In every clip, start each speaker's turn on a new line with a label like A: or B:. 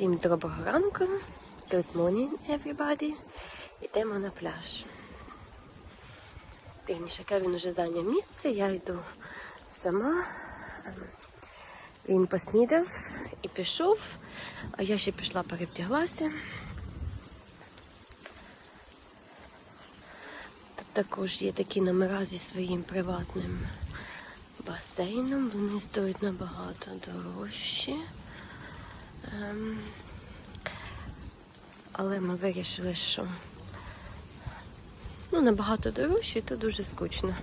A: Всім доброго ранку. Good morning, everybody. Йдемо на пляж. Вірніше, Кевін уже зайняв місце, я йду сама. Він поснідав і пішов, а я ще пішла перевдяглася. Тут також є такі номера зі своїм приватним басейном. Вони стоять набагато дорожчі. Ем, але ми вирішили, що ну, набагато дорожче, і то дуже скучно.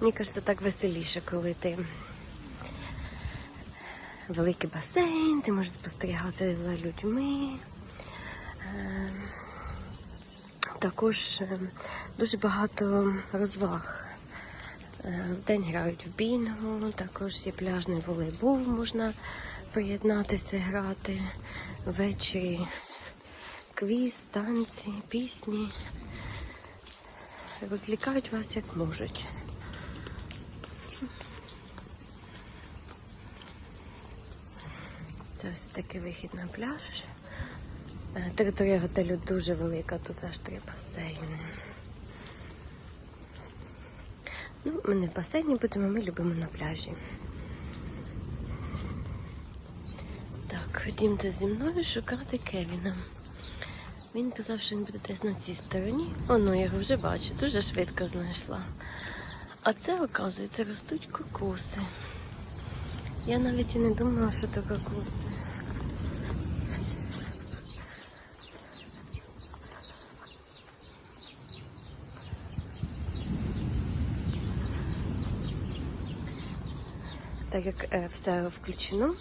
A: Мені кажеться, так веселіше, коли ти великий басейн, ти можеш спостерігати за людьми. Ем, Також ем, дуже багато розваг. Е, Вдень грають в бінгу, також є пляжний волейбол, можна приєднатися, грати. Ввечері квіз, танці, пісні. Розлікають вас як можуть. Це ось такий вихід на пляж. Е, Територія готелю дуже велика, тут аж три басейни. Ну, ми не в басейні будемо, ми любимо на пляжі. Так, ходімте зі мною шукати Кевіна. Він казав, що він буде десь на цій стороні. О, ну я його вже бачу, дуже швидко знайшла. А це, оказується, ростуть кокоси. Я навіть і не думала, що це кокоси. Так як е, все включено,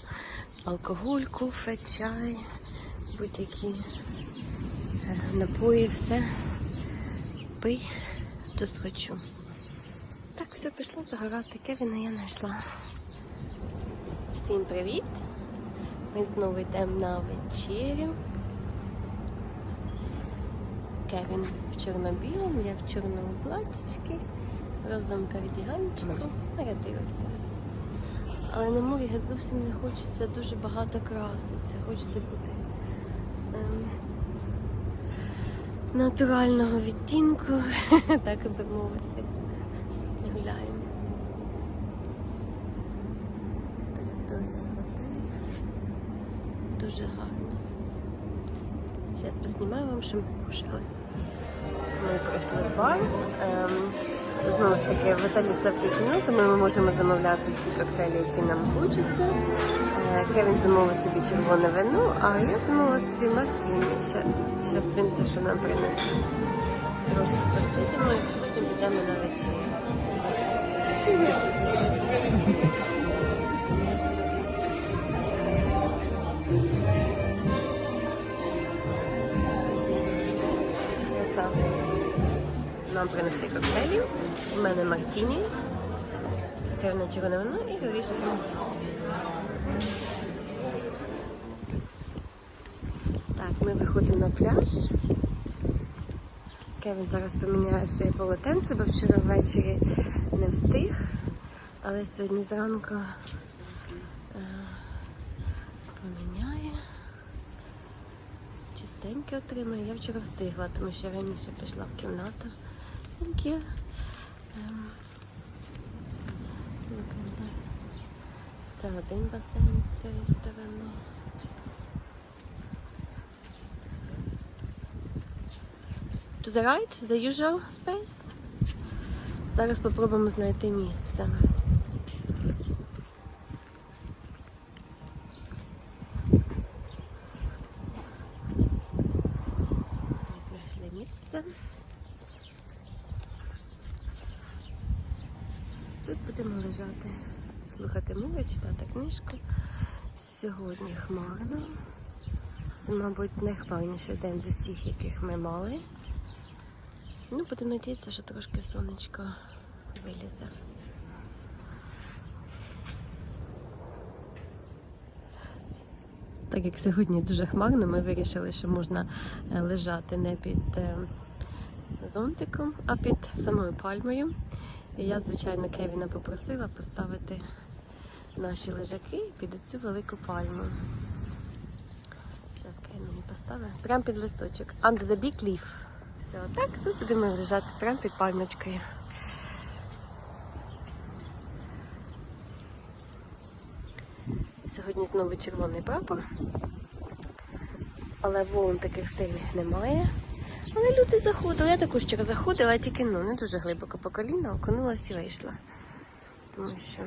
A: алкоголь, кофе, чай, будь-які е, напої, все пий, то схочу. Так, все, пішла загорати. Кевіна я знайшла. Всім привіт! Ми знову йдемо на вечерю. Кевін в чорно-білому, я в чорному платічці, разом кардіганчиком нарядилася. Але на морі зовсім не хочеться дуже багато краситься. Хочеться бути ем, натурального відтінку, так би мовити. Гуляємо. Територія готелю. Дуже гарно. Зараз поснімаю вам, що ми кушали. Ми прийшли в бар. Ем, знову ж таки, в готелі включено, тому ми можемо замовляти всі коктейлі, які нам хочеться. Е, Кевін замовив собі червоне вино, а я замовила собі мартіні. Ще, ще в принципі, що нам принесли. Трошки посидимо і потім підемо на вечерю. Нам принесли коктейлі. У мене мартіні, кевне червоне вино і горішки. Так, ми виходимо на пляж. Кевін зараз поміняє своє полотенце, бо вчора ввечері не встиг. Але сьогодні зранку е, поміняє. Чистеньке отримає. Я вчора встигла, тому що раніше пішла в кімнату. Thank. Це один басейн з цієї сторони. To the right, the usual space. Зараз спробуємо знайти місце. Тут будемо лежати, слухати мову, читати книжку. Сьогодні хмарно. Це, мабуть, найхмарніший день з усіх, яких ми мали. Ну, будемо надіятися, що трошки сонечко вилізе. Так як сьогодні дуже хмарно, ми вирішили, що можна е, лежати не під е, зонтиком, а під самою пальмою. І я, звичайно, Кевіна попросила поставити наші лежаки під цю велику пальму. Зараз Кай мені поставить. Прямо під листочок. Under the big leaf. Все, так, тут будемо лежати прямо під пальмочкою. Сьогодні знову червоний прапор. Але волн таких сильних немає. Але люди заходили. Я також вчора заходила, тільки ну, не дуже глибоко по коліна, окунулася і вийшла. Тому що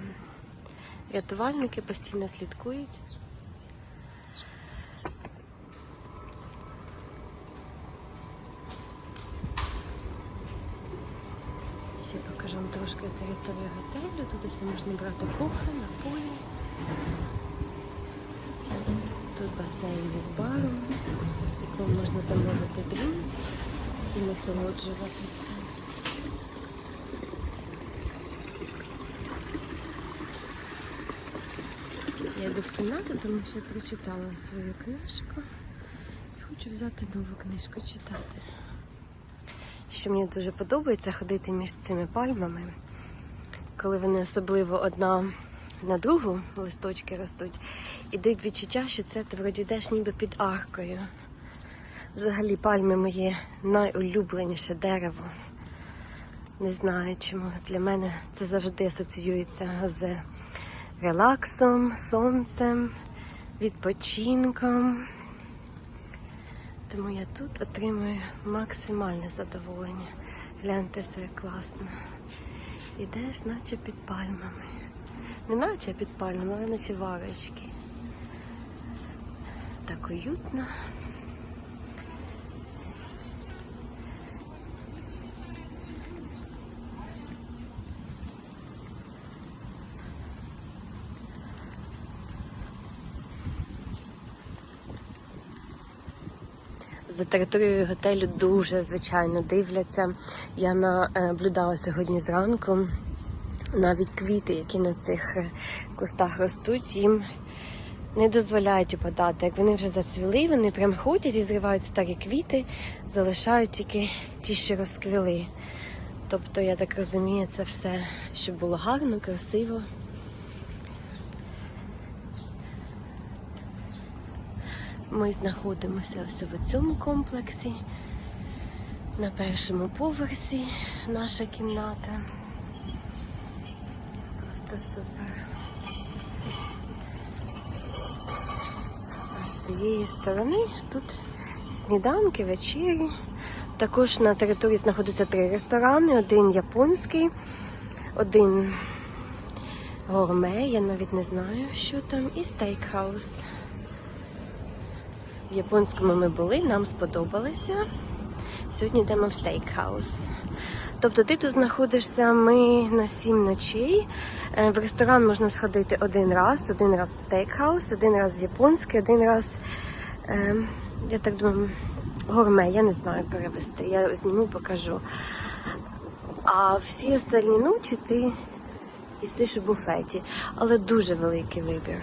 A: рятувальники постійно слідкують. Ще трошки територію готелю. Тут ось можна брати кухню, напої. Тут басейн із баром, якому можна замовити дрінк і насолоджуватися. Я йду в кімнату, тому що я прочитала свою книжку і хочу взяти нову книжку читати. Що мені дуже подобається ходити між цими пальмами, коли вони особливо одна на другу листочки ростуть, і дають відчуття, що це ти вроді йдеш ніби під аркою. Взагалі пальми моє найулюбленіше дерево. Не знаю чому. Для мене це завжди асоціюється з релаксом, сонцем, відпочинком. Тому я тут отримую максимальне задоволення. Гляньте, як класно. Ідеш, наче під пальмами. Не наче під пальмами, але наче варочки. Так уютно. За територією готелю дуже звичайно дивляться. Я наблюдала сьогодні зранку навіть квіти, які на цих е, кустах ростуть, їм не дозволяють опадати. Як вони вже зацвіли, вони прям ходять і зривають старі квіти, залишають тільки ті, що розквіли. Тобто, я так розумію, це все, щоб було гарно, красиво. Ми знаходимося ось в цьому комплексі. На першому поверсі наша кімната. Просто супер. А з цієї сторони тут сніданки, вечері. Також на території знаходяться три ресторани: один японський, один гурме, я навіть не знаю, що там, і стейкхаус. В японському ми були, нам сподобалося. Сьогодні йдемо в стейкхаус. Тобто ти тут знаходишся ми на сім ночей. Е, В ресторан можна сходити один раз, один раз в стейкхаус, один раз в японський, один раз, е, я так думаю, гурме, я не знаю перевести. Я зніму, покажу. А всі остальні ночі ти їсиш у буфеті, але дуже великий вибір.